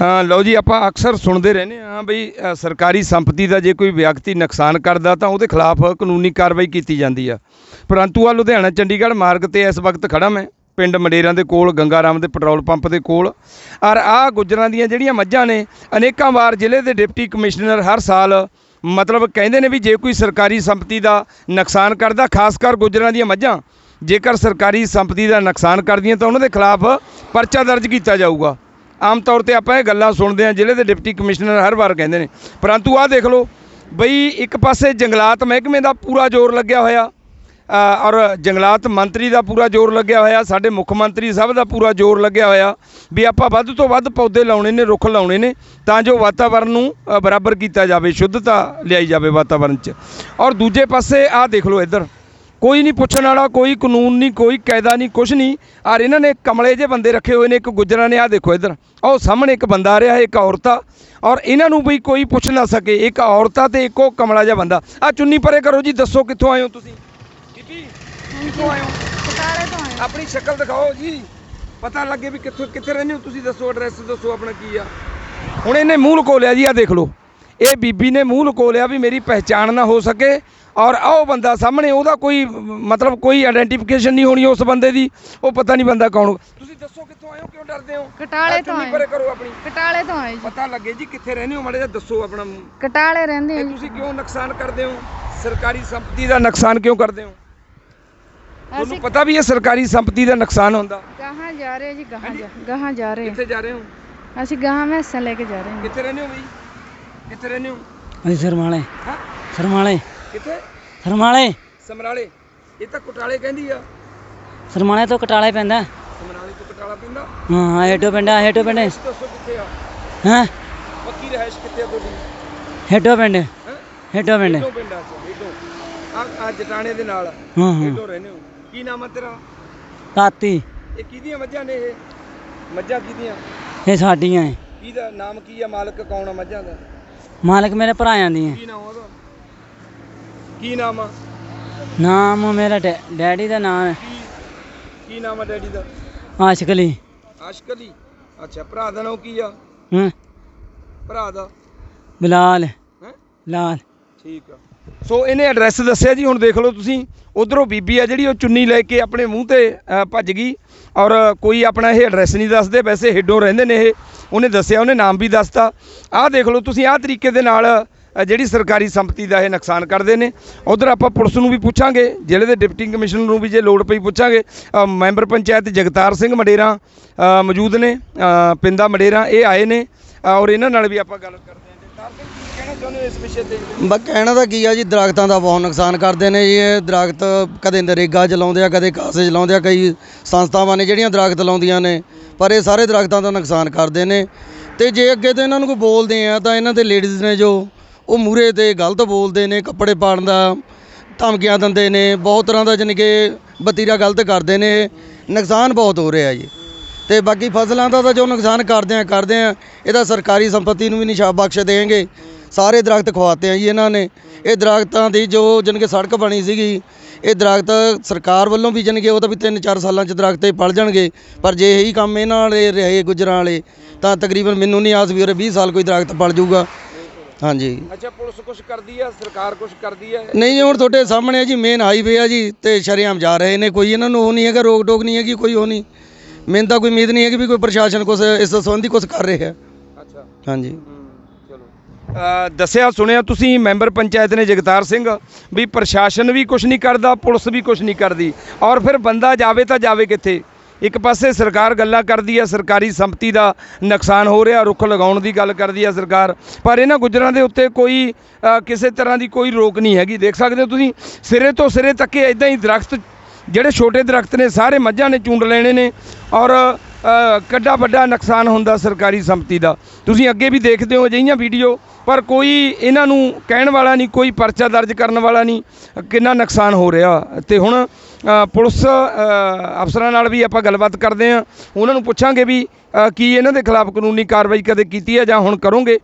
ਹਾਂ, ਲਓ ਜੀ, ਆਪਾਂ ਅਕਸਰ ਸੁਣਦੇ ਰਹਿੰਦੇ ਹਾਂ ਬਈ ਸਰਕਾਰੀ ਸੰਪਤੀ ਦਾ ਜੇ ਕੋਈ ਵਿਅਕਤੀ ਨੁਕਸਾਨ ਕਰਦਾ ਤਾਂ ਉਹਦੇ ਖਿਲਾਫ ਕਾਨੂੰਨੀ ਕਾਰਵਾਈ ਕੀਤੀ ਜਾਂਦੀ ਆ। ਪਰੰਤੂ ਆ ਲੁਧਿਆਣਾ, ਚੰਡੀਗੜ੍ਹ ਮਾਰਗ ਤੇ ਇਸ ਵਕਤ ਖੜਾ ਮੈਂ, ਪਿੰਡ ਮੰਡੇਰਾਂ ਦੇ ਕੋਲ, ਗੰਗਾ ਰਾਮ ਦੇ ਪੈਟਰੋਲ ਪੰਪ ਦੇ ਕੋਲ। ਔਰ ਆ ਗੁੱਜਰਾਂ ਦੀਆਂ ਜਿਹੜੀਆਂ ਮੱਝਾਂ ਨੇ, ਅਨੇਕਾਂ ਵਾਰ ਜ਼ਿਲ੍ਹੇ ਦੇ ਡਿਪਟੀ ਕਮਿਸ਼ਨਰ ਹਰ ਸਾਲ ਮਤਲਬ ਕਹਿੰਦੇ ਨੇ ਵੀ ਜੇ ਕੋਈ ਸਰਕਾਰੀ ਸੰਪਤੀ ਦਾ ਨੁਕਸਾਨ ਕਰਦਾ, ਖਾਸ ਕਰ ਗੁੱਜਰਾਂ ਦੀਆਂ ਮੱਝਾਂ, ਜੇਕਰ ਸਰਕਾਰੀ ਸੰਪਤੀ ਦਾ ਨੁਕਸਾਨ ਕਰਦੀਆਂ ਤਾਂ ਉਹਨਾਂ ਦੇ ਖਿਲਾਫ ਪਰਚਾ ਦਰਜ ਕੀਤਾ ਜਾਊਗਾ। ਆਮ ਤੌਰ ਤੇ ਆਪਾਂ ਇਹ ਗੱਲਾਂ ਸੁਣਦੇ ਹਾਂ, ਜ਼ਿਲ੍ਹੇ ਦੇ ਡਿਪਟੀ ਕਮਿਸ਼ਨਰ ਹਰ ਵਾਰ ਕਹਿੰਦੇ ਨੇ। ਪਰੰਤੂ ਆਹ ਦੇਖ ਲਓ, ਬਈ ਇੱਕ ਪਾਸੇ ਜੰਗਲਾਤ ਮਹਿਕਮੇ ਦਾ ਪੂਰਾ ਜ਼ੋਰ ਲੱਗਿਆ ਹੋਇਆ ਔਰ ਜੰਗਲਾਤ ਮੰਤਰੀ ਦਾ ਪੂਰਾ ਜ਼ੋਰ ਲੱਗਿਆ ਹੋਇਆ, ਸਾਡੇ ਮੁੱਖ ਮੰਤਰੀ ਸਾਹਿਬ ਦਾ ਪੂਰਾ ਜ਼ੋਰ ਲੱਗਿਆ ਹੋਇਆ ਵੀ ਆਪਾਂ ਵੱਧ ਤੋਂ ਵੱਧ ਪੌਦੇ ਲਾਉਣੇ ਨੇ, ਰੁੱਖ ਲਾਉਣੇ ਨੇ, ਤਾਂ ਜੋ ਵਾਤਾਵਰਨ ਨੂੰ ਬਰਾਬਰ ਕੀਤਾ ਜਾਵੇ, ਸ਼ੁੱਧਤਾ ਲਿਆਈ ਜਾਵੇ ਵਾਤਾਵਰਨ 'ਚ। ਔਰ ਦੂਜੇ ਪਾਸੇ ਆਹ ਦੇਖ ਲਓ ਇੱਧਰ ਕੋਈ ਨਹੀਂ ਪੁੱਛਣ ਵਾਲਾ ਕੋਈ ਕਾਨੂੰਨ ਨਹੀਂ ਕੋਈ ਕਾਇਦਾ ਨਹੀਂ ਕੁਛ ਨਹੀਂ। ਔਰ ਇਹਨਾਂ ਨੇ ਕਮਲੇ ਜੇ ਬੰਦੇ ਰੱਖੇ ਹੋਏ ਨੇ ਇੱਕ ਗੁੱਜਰਾਂ ਨੇ ਆਹ ਦੇਖੋ ਇੱਧਰ। ਉਹ ਸਾਹਮਣੇ ਇੱਕ ਬੰਦਾ ਆ ਰਿਹਾ ਇੱਕ ਔਰਤ ਆ। ਔਰ ਇਹਨਾਂ ਨੂੰ ਵੀ ਕੋਈ ਪੁੱਛ ਨਾ ਸਕੇ ਇੱਕ ਔਰਤ ਆ ਤੇ ਇੱਕ ਉਹ ਕਮਲਾ ਜਿਹਾ ਬੰਦਾ। ਆ ਚੁੰਨੀ ਪਰੇ ਕਰੋ ਜੀ ਦੱਸੋ ਕਿੱਥੋਂ ਆਏ ਹੋ ਤੁਸੀਂ? ਬੀਬੀ ਕਿੱਥੋਂ ਆਏ ਹੋ? ਬਟਾਲੇ ਤੋਂ ਆਏ ਆਪਣੀ ਸ਼ਕਲ ਦਿਖਾਓ ਜੀ। ਪਤਾ ਲੱਗੇ ਵੀ ਕਿੱਥੋਂ ਕਿੱਥੇ ਰਹਿੰਦੇ ਹੋ ਤੁਸੀਂ? ਦੱਸੋ ਐਡਰੈਸ ਦੱਸੋ ਆਪਣਾ ਕੀ ਆ। ਹੁਣ ਇਹਨੇ ਮੂੰਹ ਲੁਕੋ ਲਿਆ ਜੀ ਆ ਦੇਖ ਲਓ। ਇਹ ਬੀਬੀ ਨੇ ਮੂੰਹ ਲੁਕੋ ਲਿਆ ਵੀ ਮੇਰੀ ਪਹਿਚਾਣ ਨਾ ਹੋ ਸਕੇ ਔਰ ਆਹ ਉਹ ਬੰਦਾ ਸਾਹਮਣੇ ਉਹਦਾ ਕੋਈ ਮਤਲਬ ਕੋਈ ਆਇਡੈਂਟੀਫਿਕੇਸ਼ਨ ਨਹੀਂ ਹੋਣੀ ਉਸ ਬੰਦੇ ਦੀ ਉਹ ਪਤਾ ਨਹੀਂ ਬੰਦਾ ਕੌਣ ਤੁਸੀਂ ਦੱਸੋ ਕਿੱਥੋਂ ਆਏ ਹੋ ਕਿਉਂ ਡਰਦੇ ਹੋ? ਕਟਾਲੇ ਤੋਂ ਆਏ। ਪਰੇ ਕਰੋ ਆਪਣੀ। ਕਟਾਲੇ ਤੋਂ ਆਏ ਜੀ। ਪਤਾ ਲੱਗੇ ਜੀ ਕਿੱਥੇ ਰਹਿੰਦੇ ਹੋ ਮਾੜਾ ਜਿਹਾ ਦੱਸੋ ਆਪਣਾ ਕਟਾਲੇ ਰਹਿੰਦੇ ਜੀ। ਤੁਸੀਂ ਕਿਉਂ ਨੁਕਸਾਨ ਕਰਦੇ ਹੋ? ਸਰਕਾਰੀ ਸੰਪਤੀ ਦਾ ਨੁਕਸਾਨ ਕਿਉਂ ਕਰਦੇ ਹੋ? ਤੁਹਾਨੂੰ ਪਤਾ ਵੀ ਇਹ ਸਰਕਾਰੀ ਸੰਪਤੀ ਦਾ ਨੁਕਸਾਨ ਹੁੰਦਾ। ਗਾਹਾਂ ਜਾ ਰਹੇ ਜੀ ਗਾਹਾਂ ਜਾ ਗਾਹਾਂ ਜਾ ਰਹੇ ਕਿੱਥੇ ਜਾ ਰਹੇ ਹੋ। ਅਸੀਂ ਗਾਹਾਂ ਮੈਸਾਂ ਲੈ ਕੇ ਜਾ ਰਹੇ ਹਾਂ। ਕਿੱਥੇ ਰਹਿੰਦੇ ਹੋ ਬਈ? ਕਿੱਥੇ ਰਹਿੰਦੇ ਹੋ? ਅਸੀਂ ਸਰਮਾਲੇ। ਹਾਂ? ਸਰਮਾਲੇ। ਕਿੱਥੇ? ਸਰਮਾਲੇ। ਸਮਰਾਲੇ। ਇਹ ਤਾਂ ਕੁਟਾਲੇ ਕਹਿੰਦੀ ਆ। ਸਰਮਾਲੇ ਤੋਂ ਕਟਾਲੇ ਪੈਂਦਾ। ਸਮਰਾਲੇ ਤੋਂ ਕਟਾਲਾ ਪੈਂਦਾ? ਹਾਂ ਹੇਠੋਂ ਪਿੰਡ ਹੇਠੋਂ ਪਿੰਡ ਦੱਸੋ ਕਿੱਥੇ ਆ? ਹਾਂ? ਪੱਕੀ ਰਹਿਸ਼ ਕਿੱਥੇ ਆ ਤੁਹਾਡੀ? ਹੇਠੋਂ ਪਿੰਡ ਹੈ? ਹੇਠੋਂ ਪਿੰਡ ਕਿਹੜੋਂ ਪਿੰਡ ਆ ਕਿਹੜੋਂ ਆ ਜਟਾਣੇ ਦੇ ਨਾਲ। ਹਾਂ ਹਾਂ। ਕਿਹੜੋਂ ਰਹਿੰਦੇ ਹੋ। ਕੀ ਨਾਮ ਆ ਤੇਰਾ? ਤਾਤੀ ਇਹ ਕਿਹਦੀਆਂ ਮੱਝਾਂ ਨੇ ਇਹ? ਮੱਝਾਂ ਕਿਹਦੀਆਂ? ਇਹ ਸਾਡੀਆਂ ਏ ਕਿਹਦਾ ਨਾਮ ਕੀ ਆ? ਮਾਲਕ ਕੌਣ ਆ ਮੱਝਾਂ ਦਾ? ਮਾਲਕ ਮੇਰੇ ਭਰਾਇਆਂ ਦੀ ਏ ਕੀ ਨਾਮ ਉਹਦਾ ਕੀ ਨਾਮ ਆ? ਨਾਮ ਮੇਰਾ ਡੈ- ਡੈਡੀ ਦਾ ਨਾਮ ਕੀ ਕੀ ਨਾਮ ਆ ਡੈਡੀ ਦਾ? ਆਸ਼ਕ ਅਲੀ। ਆਸ਼ਕ ਅਲੀ? ਅੱਛਾ ਭਰਾ ਦਾ ਨਾਮ ਕੀ ਆ? ਹਾਂ। ਭਰਾ ਦਾ? ਬਿਲਾਲ। ਹੈ? ਲਾਲ। ਠੀਕ ਆ। ਸੋ ਇਹਨੇ ਐਡਰੈਸ ਦੱਸਿਆ ਜੀ ਹੁਣ ਦੇਖ ਲਓ ਤੁਸੀਂ। ਉਧਰੋਂ ਬੀਬੀ ਆ ਜਿਹੜੀ ਉਹ ਚੁੰਨੀ ਲੈ ਕੇ ਆਪਣੇ ਮੂੰਹ ਤੇ ਅ, ਭੱਜ ਗਈ। ਔਰ ਕੋਈ ਆਪਣਾ ਇਹ ਐਡਰੈਸ ਨਹੀਂ ਦੱਸਦੇ ਵੈਸੇ ਹੇਡੋਂ ਰਹਿੰਦੇ ਨੇ ਇਹ। ਉਹਨੇ ਦੱਸਿਆ, ਉਹਨੇ ਨਾਮ ਵੀ ਦੱਸਤਾ। ਆਹ ਦੇਖ ਲਓ ਤੁਸੀਂ, ਆਹ ਤਰੀਕੇ ਦੇ ਨਾਲ ਜਿਹੜੀ ਸਰਕਾਰੀ ਸੰਪਤੀ ਦਾ ਇਹ ਨੁਕਸਾਨ ਕਰਦੇ ਨੇ। ਉਧਰ ਆਪਾਂ ਪੁਲਿਸ ਨੂੰ ਵੀ ਪੁੱਛਾਂਗੇ, ਜ਼ਿਲ੍ਹੇ ਦੇ ਡਿਪਟੀ ਕਮਿਸ਼ਨਰ ਨੂੰ ਵੀ ਜੇ ਲੋੜ ਪਈ ਪੁੱਛਾਂਗੇ। ਮੈਂਬਰ ਪੰਚਾਇਤ ਜਗਤਾਰ ਸਿੰਘ ਮਡੇਰਾ ਮੌਜੂਦ ਨੇ ਪਿੰਦਾ ਮਡੇਰਾ, ਇਹ ਆਏ ਨੇ। ਔਰ ਇਹਨਾਂ ਨਾਲ ਵੀ ਆਪਾਂ ਗੱਲ ਕਰਦੇ ਹਾਂ। ਜਗਤਾਰ ਸਿੰਘ, ਕੀ ਕਹਿਣਾ ਚਾਹੁੰਦੇ ਹੋ ਇਸ ਵਿਸ਼ੇ ਤੇ? ਬਸ ਕਹਿਣਾ ਤਾਂ ਕੀ ਆ ਜੀ, ਦਰਖਤਾਂ ਦਾ ਬਹੁਤ ਨੁਕਸਾਨ ਕਰਦੇ ਨੇ ਜੀ ਇਹ। ਦਰਖਤ ਕਦੇ ਨਰੇਗਾ ਚਲਾਉਂਦੇ ਆ, ਕਦੇ ਕਾਸੇ ਚਲਾਉਂਦੇ ਆ, ਕਈ ਸੰਸਥਾਵਾਂ ਨੇ ਜਿਹੜੀਆਂ ਦਰਖਤ ਲਾਉਂਦੀਆਂ ਨੇ। ਪਰ ਇਹ ਸਾਰੇ ਦਰਖਤਾਂ ਦਾ ਨੁਕਸਾਨ ਕਰਦੇ ਨੇ। ਤੇ ਜੇ ਅੱਗੇ ਤੋਂ ਇਹਨਾਂ ਨੂੰ ਕੋਈ ਬੋਲਦੇ ਆ, ਤਾਂ ਇਹਨਾਂ ਦੇ ਲੇਡੀਜ਼ ਨੇ ਜੋ ਉਹ ਮੂਰੇ ਤੇ ਗਲਤ ਬੋਲਦੇ ਨੇ, ਕੱਪੜੇ ਪਾੜਨ ਦਾ ਧਮਕੀਆਂ ਦਿੰਦੇ ਨੇ, ਬਹੁਤ ਤਰ੍ਹਾਂ ਦਾ ਜਾਣੀ ਕਿ ਬਤੀਰਾ ਗਲਤ ਕਰਦੇ ਨੇ। ਨੁਕਸਾਨ ਬਹੁਤ ਹੋ ਰਿਹਾ ਜੀ। ਤੇ ਬਾਕੀ ਫਸਲਾਂ ਦਾ ਤਾਂ ਜੋ ਨੁਕਸਾਨ ਕਰਦੇ ਆ ਕਰਦੇ ਆ ਇਹਦਾ ਸਰਕਾਰੀ ਸੰਪਤੀ ਨੂੰ ਵੀ ਨਿਸ਼ਾਬ ਬਖਸ਼ ਦੇਣਗੇ। ਸਾਰੇ ਦਰਖਤ ਖਵਾਤੇ ਆ ਜੀ ਇਹਨਾਂ ਨੇ। ਇਹ ਦਰਖਤਾਂ ਦੀ ਜੋ ਜਾਣੀ ਕਿ ਸੜਕ ਬਣੀ ਸੀਗੀ ਇਹ ਦਰਖਤ ਸਰਕਾਰ ਵੱਲੋਂ ਵੀ ਜਾਣੀ ਕਿ ਉਹ ਤਾਂ ਵੀ 3-4 ਸਾਲਾਂ ਚ ਦਰਖਤ ਇਹ ਪਲ ਜਾਣਗੇ ਪਰ ਜੇ ਇਹੀ ਕੰਮ ਇਹਨਾਂ ਵਾਲੇ ਰਹੇ ਗੁਜਰਾਂ ਵਾਲੇ ਤਾਂ ਤਕਰੀਬਨ ਮੈਨੂੰ ਨਹੀਂ ਆਸ ਵੀ ਉਰੇ 20 ਸਾਲ ਕੋਈ ਦਰਖਤ ਪਲ ਜਾਊਗਾ। ਹਾਂਜੀ। ਅੱਛਾ ਪੁਲਿਸ ਕੁਝ ਕਰਦੀ ਆ? ਸਰਕਾਰ ਕੁਝ ਕਰਦੀ ਆ? ਨਹੀਂ ਜੀ ਹੁਣ ਤੁਹਾਡੇ ਸਾਹਮਣੇ ਹੈ ਜੀ ਮੇਨ ਹਾਈਵੇ ਆ ਜੀ ਤੇ ਸ਼ਰੇਆਮ ਜਾ ਰਹੇ ਨੇ ਕੋਈ ਇਹਨਾਂ ਨੂੰ ਉਹ ਨਹੀਂ ਹੈਗਾ ਰੋਕ ਟੋਕ ਨਹੀਂ ਹੈਗੀ ਕੋਈ ਉਹ ਨਹੀਂ। ਮੈਨੂੰ ਤਾਂ ਕੋਈ ਉਮੀਦ ਨਹੀਂ ਹੈਗੀ ਵੀ ਕੋਈ ਪ੍ਰਸ਼ਾਸਨ ਕੁਛ ਇਸ ਸੰਬੰਧੀ ਕੁਛ ਕਰ ਰਿਹਾ। ਅੱਛਾ। ਹਾਂਜੀ। ਦੱਸਿਆ, ਸੁਣਿਆ ਤੁਸੀਂ, ਮੈਂਬਰ ਪੰਚਾਇਤ ਨੇ ਜਗਤਾਰ ਸਿੰਘ ਵੀ ਪ੍ਰਸ਼ਾਸਨ ਵੀ ਕੁਝ ਨਹੀਂ ਕਰਦਾ, ਪੁਲਿਸ ਵੀ ਕੁਝ ਨਹੀਂ ਕਰਦੀ। ਔਰ ਫਿਰ ਬੰਦਾ ਜਾਵੇ ਤਾਂ ਜਾਵੇ ਕਿੱਥੇ? ਇੱਕ ਪਾਸੇ ਸਰਕਾਰ ਗੱਲਾਂ ਕਰਦੀ ਹੈ ਸਰਕਾਰੀ ਸੰਪਤੀ ਦਾ ਨੁਕਸਾਨ ਹੋ ਰਿਹਾ, ਰੁੱਖ ਲਗਾਉਣ ਦੀ ਗੱਲ ਕਰਦੀ ਹੈ ਸਰਕਾਰ, ਪਰ ਇਹਨਾਂ ਗੁੱਜਰਾਂ ਦੇ ਉੱਤੇ ਕੋਈ ਕਿਸੇ ਤਰ੍ਹਾਂ ਦੀ ਕੋਈ ਰੋਕ ਨਹੀਂ ਹੈਗੀ। ਦੇਖ ਸਕਦੇ ਹੋ ਤੁਸੀਂ, ਸਿਰੇ ਤੋਂ ਸਿਰੇ ਤੱਕ ਇਦਾਂ ਹੀ ਦਰਖਤ, ਜਿਹੜੇ ਛੋਟੇ ਦਰਖਤ ਨੇ, ਸਾਰੇ ਮੱਝਾਂ ਨੇ ਚੁੰਡ ਲੈਣੇ ਨੇ। ਔਰ ਕਿੱਡਾ ਵੱਡਾ ਨੁਕਸਾਨ ਹੁੰਦਾ ਸਰਕਾਰੀ ਸੰਪਤੀ ਦਾ। ਤੁਸੀਂ ਅੱਗੇ ਵੀ ਦੇਖਦੇ ਹੋ ਅਜਿਹੀਆਂ ਵੀਡੀਓ, ਪਰ ਕੋਈ ਇਹਨਾਂ ਨੂੰ ਕਹਿਣ ਵਾਲਾ ਨਹੀਂ, ਕੋਈ ਪਰਚਾ ਦਰਜ ਕਰਨ ਵਾਲਾ ਨਹੀਂ, ਕਿੰਨਾ ਨੁਕਸਾਨ ਹੋ ਰਿਹਾ। ਤੇ ਹੁਣ ਪੁਲਿਸ ਅਫਸਰਾਂ ਨਾਲ ਵੀ ਆਪਾਂ ਗੱਲਬਾਤ ਕਰਦੇ ਹਾਂ। ਉਹਨਾਂ ਨੂੰ ਪੁੱਛਾਂਗੇ ਵੀ ਕੀ ਇਹਨਾਂ ਦੇ ਖਿਲਾਫ ਕਾਨੂੰਨੀ ਕਾਰਵਾਈ ਕਦੇ ਕੀਤੀ ਹੈ ਜਾਂ ਹੁਣ ਕਰੋਗੇ।